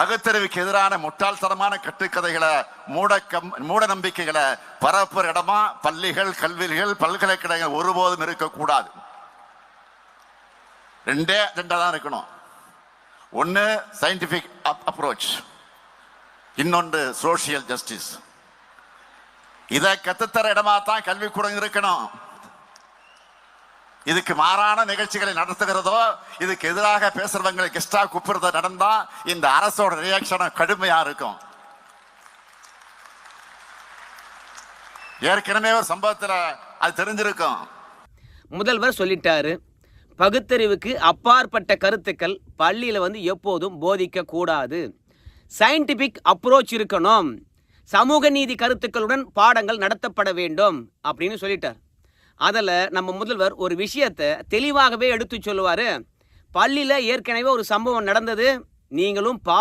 பகுத்தறிவுக்கு எதிரான முட்டாள்தனமான கட்டுக்கதைகளை மூட கம் மூட நம்பிக்கைகளை பரப்புற இடமா பள்ளிகள் கல்விகள் பல்கலைக்கழகங்கள் ஒருபோதும் இருக்கக்கூடாது. ரெண்டே ரெண்டா தான் இருக்கணும். ஒன்று சயின்டிஃபிக் அப்ரோச் இன்னொன்று சோஷியல் ஜஸ்டிஸ் இதை கத்துத்தர இடமா தான் கல்விக்கூடம் இருக்கணும். இதுக்கு மாறான நிகழ்ச்சிகளை நடத்துகிறதோ இதுக்கு எதிராக பேசுறவங்களை கெஸ்டா கூப்பிடுறதோ நடந்தா இந்த அரசோட ரியாக்ஷனும் கடுமையா இருக்கும். ஏற்கனவே ஒரு சம்பவத்தில் அது தெரிஞ்சிருக்கும். முதல்வர் சொல்லிட்டாரு பகுத்தறிவுக்கு அப்பாற்பட்ட கருத்துக்கள் பள்ளியில் வந்து எப்போதும் போதிக்க கூடாது. சயின்டிபிக் அப்ரோச் இருக்கணும். சமூக நீதி கருத்துக்களுடன் பாடங்கள் நடத்தப்பட வேண்டும் அப்படின்னு சொல்லிட்டார். அதில் நம்ம முதல்வர் ஒரு விஷயத்தை தெளிவாகவே எடுத்து சொல்லுவார். பள்ளியில் ஏற்கனவே ஒரு சம்பவம் நடந்தது. நீங்களும் பார்த்து